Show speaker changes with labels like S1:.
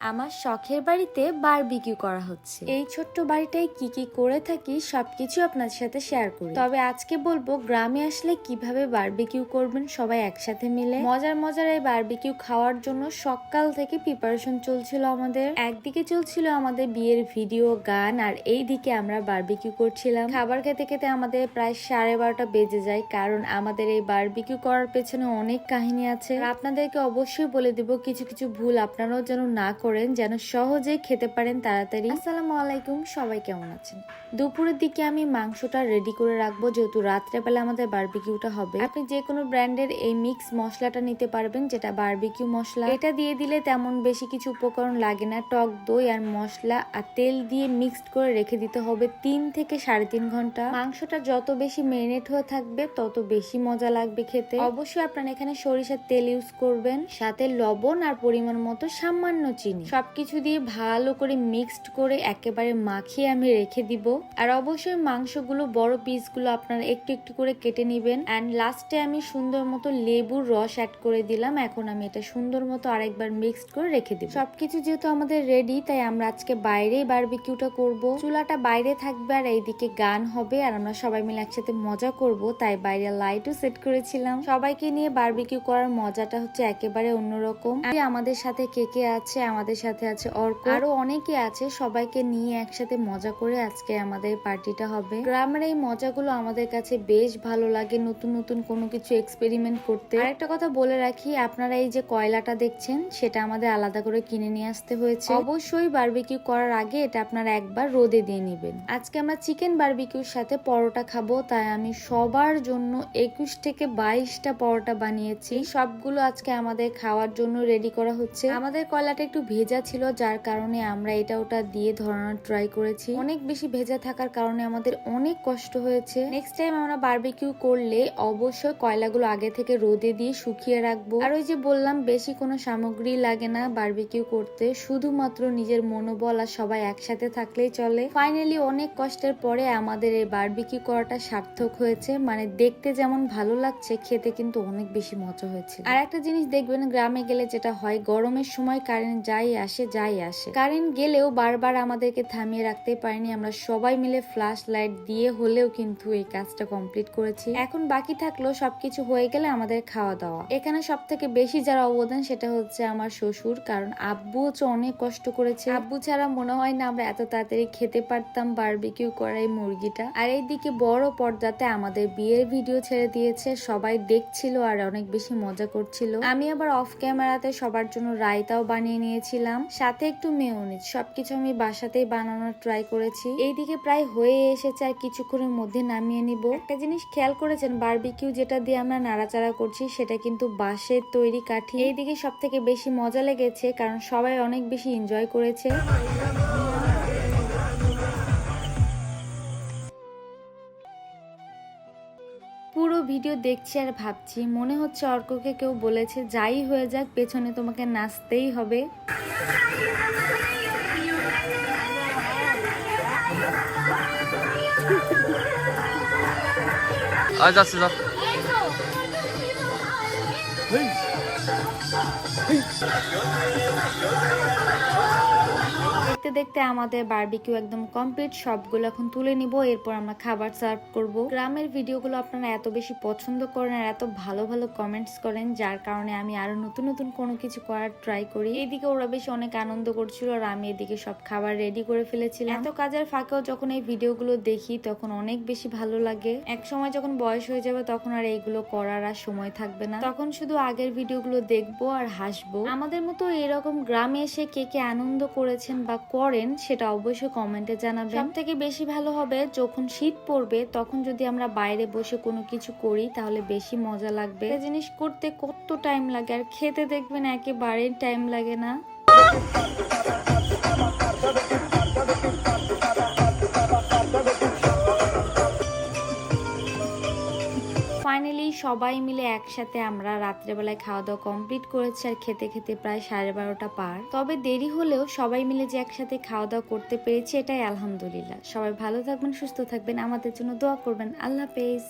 S1: আমার শখের বাড়িতে বারবিকিউ করা হচ্ছে। এই ছোট্ট বাড়িটায় কি কি করে থাকি সবকিছু আপনাদের সাথে শেয়ার করি। তবে আজকে বলব, গ্রামে আসলে কীভাবে বারবিকিউ করবেন সবাই একসাথে মিলে? মজার মজার এই বারবিকিউ খাওয়ার জন্য সকাল থেকে প্রিপারেশন চলছিল আমাদের। একদিকে চলছিল আমাদের বিয়ের ভিডিও গান, আর এই দিকে আমরা বারবিকিউ করছিলাম। খাবার খেতে খেতে আমাদের প্রায় সাড়ে বারোটা বেজে যায়, কারণ আমাদের এই বারবিকিউ করার পেছনে অনেক কাহিনী আছে। আপনাদেরকে অবশ্যই বলে দিব, কিছু কিছু ভুল আপনারাও যেন না করেন। যেন সহজেই খেতে পারেন তাড়াতাড়ি। আসসালামু আলাইকুম, সবাই কেমন আছেন? দুপুরের দিকে আমি মাংসটা রেডি করে রাখব, যেহেতু রাত্রেবেলা আমাদের বারবিকিউটা হবে। আপনি যে কোনো ব্র্যান্ডের এই মিক্স মশলাটা নিতে পারবেন, যেটা বারবিকিউ মশলা। এটা দিয়ে দিলে তেমন বেশি কিছু উপকরণ লাগে না। টক দই আর মশলা আর তেল দিয়ে মিক্সড করে রেখে দিতে হবে তিন থেকে সাড়ে তিন ঘণ্টা। মাংসটা যত বেশি মেরিনেট হয়ে থাকবে, তত বেশি মজা লাগবে খেতে। অবশ্যই আপনারা এখানে সরিষার তেল ইউজ করবেন। সাথে লবণ আর পরিমাণ মতো সামান্য চিনি। সবকিছু দিয়ে ভালো করে মিক্সড করে একেবারে মাখিয়ে আমি রেখে দিব। আর অবশ্যই মাংসগুলো, বড় পিসগুলো আপনারা একটু একটু করে কেটে নেবেন। অ্যান্ড লাস্টে আমি সুন্দর মতো লেবুর রস অ্যাড করে দিলাম। এখন আমি এটা সুন্দর মতো আরেকবার মিক্সড করে রেখে দিব। সবকিছু যেহেতু আমাদের রেডি তাই আমরা আজকে বাইরেই বারবিকিউটা করব। চুলাটা বাইরে থাকবে আর এইদিকে গান হবে। আর আমরা সবাই মিলে একসাথে মজা করব। তাই বাইরে লাইটও সেট করেছিলাম। সবাইকে নিয়ে বারবিকিউ করার মজাটা হচ্ছে একেবারে অন্যরকম। আমাদের সাথে কে কে আছে, আমাদের সাথে আছে অর্ক। আরও অনেকে আছে সবাইকে নিয়ে একসাথে মজা করে আজকে আমাদের পার্টিটা হবে। গ্রামের এই মজাগুলো আমাদের কাছে বেশ ভালো লাগে নতুন নতুন কোনো কিছু এক্সপেরিমেন্ট করতে। আরেকটা কথা বলে রাখি, আপনারা এই যে কয়লাটা দেখছেন, সেটা আমাদের আলাদা করে কিনে নিয়ে আসতে হয়েছে। অবশ্যই বারবিকিউ করার আগে এটা আপনারা একবার রোদে দিয়ে নেবেন। আজকে আমরা চিকেন বার্বিকিউর সাথে পরোটা খাব, তাই আমি সবার জন্য একুশ থেকে বাইশটা পরোটা বানিয়েছি। সবগুলো আজকে আমাদের খাওয়ার জন্য রেডি করা হচ্ছে। আমাদের কয়লাটা একটু ভেজা ছিল যার কারণে আমরা এটা ওটা দিয়ে ধরানোর ট্রাই করেছি। অনেক বেশি ভেজা থাকার কারণে আমাদের অনেক কষ্ট হয়েছে। নেক্সট টাইম আমরা বারবিকিউ করলে অবশ্যই কয়লাগুলো আগে থেকে রোদে দিয়ে শুকিয়ে রাখব। আর ওই যে বললাম, বেশি কোনো সামগ্রী লাগে না বারবিকিউ করতে। শুধুমাত্র নিজের মনোবল আর সবাই একসাথে থাকলেই চলে। ফাইনালি অনেক কষ্টের পরে আমাদের এই বারবিকিউ করাটা সার্থক হয়েছে। মানে দেখতে যেমন ভালো লাগছে, খেতে কিন্তু অনেক বেশি মজা হয়েছে। আর একটা জিনিস দেখবেন, গ্রামে গেলে যেটা হয়, গরমের সময় কারেন্ট যাই আসে যাই আসে। কারেন্ট গেলেও বারবার আমাদেরকে থামিয়ে রাখতে পারিনি। আমরা সবাই মিলে ফ্ল্যাশ লাইট দিয়ে হলেও কিন্তু এই কাজটা কমপ্লিট করেছি। এখন বাকি থাকল সবকিছু হয়ে গেলে আমাদের খাওয়া দাওয়া। এখানে সব থেকে বেশি যারা অবদান সেটা হচ্ছে আমার শ্বশুর, কারণ আব্বু হচ্ছে অনেক কষ্ট করেছে। আব্বু ছাড়া মনে হয় না আমরা এত তাড়াতাড়ি খেতে পারতাম বারবিকিউ করা এই মুরগিটা। আর এইদিকে বড় পর্দাতে আমাদের বিয়ের ভিডিও ছেড়ে দিয়েছে। সবাই দেখছিল আর অনেক বেশি মজা করছিল। আমি আবার অফ ক্যামেরাতে সবার জন্য রায়তাও বানিয়ে নিয়েছিলাম সাথে একটু মেয়নিজ, সবকিছু আমি বাসাতেই বানানোর ট্রাই করেছি। এইদিকে প্রায় হয়ে এসেছে আর কিছুক্ষণের মধ্যে নামিয়ে নিব। একটা জিনিস খেয়াল করেছেন বার্বিকিউ যেটা দিয়ে আমরা নাড়াচাড়া করছি, সেটা কিন্তু বাঁশের তৈরি কাঠি। এইদিকে সব থেকে বেশি মজা লেগেছে, কারণ সবাই অনেক বেশি এনজয় করেছে। পুরো ভিডিও দেখছি আর ভাবছি মনে হচ্ছে অর্ককে কেউ বলেছে যাই হয়ে যাক পেছনে তোমাকে নাচতেই হবে।
S2: আজ যা।
S1: দেখতে দেখতে আমাদের বারবিকিউ একদম কমপ্লিট সবগুলো এখন তুলে নিব, এরপর আমরা খাবার সার্ভ করব। গ্রামের ভিডিওগুলো আপনারা এত বেশি পছন্দ করেন আর এত ভালো ভালো কমেন্টস করেন, যার কারণে আমি আরও নতুন নতুন কোনো কিছু করার ট্রাই করি। এদিকে ওরা বেশি অনেক আনন্দ করছিল আর আমি এদিকে সব খাবার রেডি করে ফেলেছিলাম। এত কাজের ফাঁকেও যখন এই ভিডিওগুলো দেখি, তখন অনেক বেশি ভালো লাগে। এক সময় যখন বয়স হয়ে যাবে, তখন আর এইগুলো করার আর সময় থাকবে না। তখন শুধু আগের ভিডিওগুলো দেখব আর হাসবো। আমাদের মতো এরকম গ্রামে এসে কে কে আনন্দ করেছেন বা করেন সেটা অবশ্যই কমেন্টে জানাবেন। সব থেকে বেশি ভালো হবে যখন শীত পড়বে তখন যদি আমরা বাইরে বসে কোনো কিছু করি তাহলে বেশি মজা লাগবে। জিনিস করতে কত টাইম লাগে আর খেতে দেখবেন একেবারে টাইম লাগে না। ফাইনালি সবাই মিলে একসাথে আমরা রাত্রেবেলায় খাওয়া দাওয়া কমপ্লিট করেছি আর খেতে খেতে প্রায় সাড়ে বারোটা পার। তবে দেরি হলেও সবাই মিলে যে একসাথে খাওয়া দাওয়া করতে পেরেছি এটাই আলহামদুলিল্লাহ। সবাই ভালো থাকবেন, সুস্থ থাকবেন। আমাদের জন্য দোয়া করবেন। আল্লাহ হাফেজ।